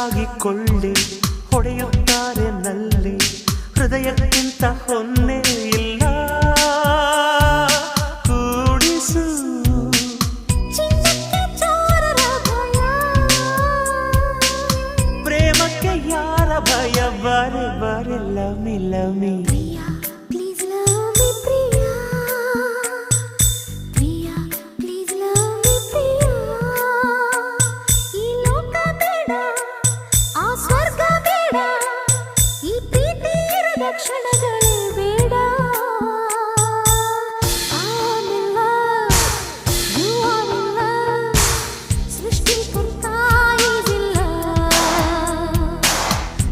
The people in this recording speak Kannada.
ಒಳಗಾಗಿ ಹೊಡೆಯುತ್ತಾರೆ ನಲ್ಲಿ. ಹೃದಯಕ್ಕಿಂತ ಹೊನ್ನೆ ಇಲ್ಲ. ಕೂಡಿಸು. ಪ್ರೇಮಕ್ಕೆ ಯಾರ ಭಯ? ಬರೆ ಬಾರೆ ಲಮಿ ಲಮಿ. ఈ ప్రీతి రక్షణగా